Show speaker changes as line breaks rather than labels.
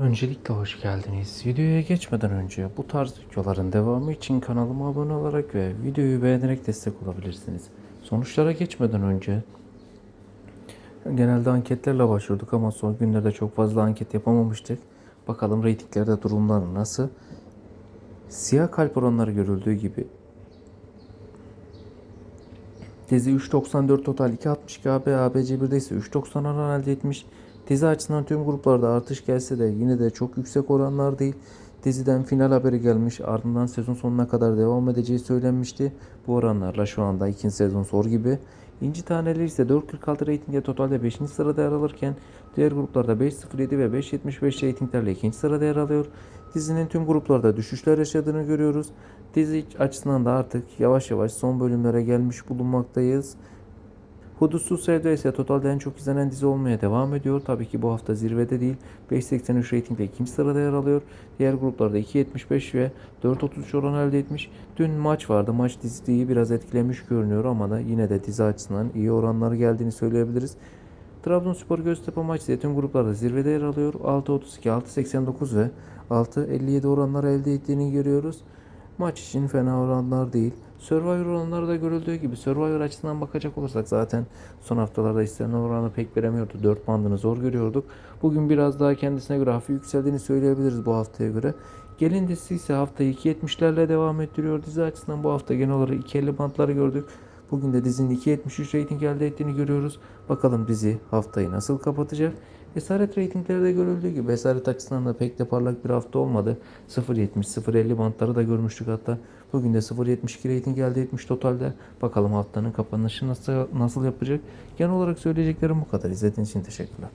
Öncelikle hoş geldiniz. Videoya geçmeden önce bu tarz videoların devamı için kanalıma abone olarak ve videoyu beğenerek destek olabilirsiniz. Sonuçlara geçmeden önce genelde anketlerle başvurduk ama son günlerde çok fazla anket yapamamıştık. Bakalım reytinglerde durumlar nasıl? Siyah kalp oranları görüldüğü gibi Dizi 3.94 total 2.62 AB, ABC1'de ise 3.90 oran elde etmiş. Dizi açısından tüm gruplarda artış gelse de yine de çok yüksek oranlar değil. Diziden final haberi gelmiş ardından sezon sonuna kadar devam edeceği söylenmişti. Bu oranlarla şu anda ikinci sezon zor gibi. İnci taneleri ise 4.46 reytingde totalde 5. sırada yer alırken diğer gruplarda 5.07 ve 5.75 reytinglerle ikinci sırada yer alıyor. Dizinin tüm gruplarda düşüşler yaşadığını görüyoruz. Dizi açısından da artık yavaş yavaş son bölümlere gelmiş bulunmaktayız. Hudutsuz Sevda ise totalde en çok izlenen dizi olmaya devam ediyor. Tabii ki bu hafta zirvede değil. 5.83 reytingle ikinci sırada yer alıyor. Diğer gruplarda 2.75 ve 4.33 oran elde etmiş. Dün maç vardı. Maç diziyi biraz etkilemiş görünüyor ama da yine de dizi açısından iyi oranlar geldiğini söyleyebiliriz. Trabzonspor Göztepe maçı ise tüm gruplarda zirvede yer alıyor. 6.32, 6.89 ve 6.57 oranlar elde ettiğini görüyoruz. Maç için fena oranlar değil. Survivor oranları da görüldüğü gibi Survivor açısından bakacak olursak zaten son haftalarda istenen oranı pek veremiyordu. 4 bandını zor görüyorduk. Bugün biraz daha kendisine göre hafif yükseldiğini söyleyebiliriz bu haftaya göre. Gelin dizisi ise haftayı 2.70'lerle devam ettiriyor. Dizi açısından bu hafta genel olarak 2.50 bantları gördük. Bugün de dizinin 2.73 reyting elde ettiğini görüyoruz. Bakalım dizi haftayı nasıl kapatacak. Esaret reytinglerde görüldüğü gibi esaret açısından da pek de parlak bir hafta olmadı. 0.70-0.50 bantları da görmüştük hatta. Bugün de 0.72 reyting elde etmiş totalde. Bakalım haftanın kapanışı nasıl, nasıl yapacak. Genel olarak söyleyeceklerim bu kadar. İzlediğiniz için teşekkürler.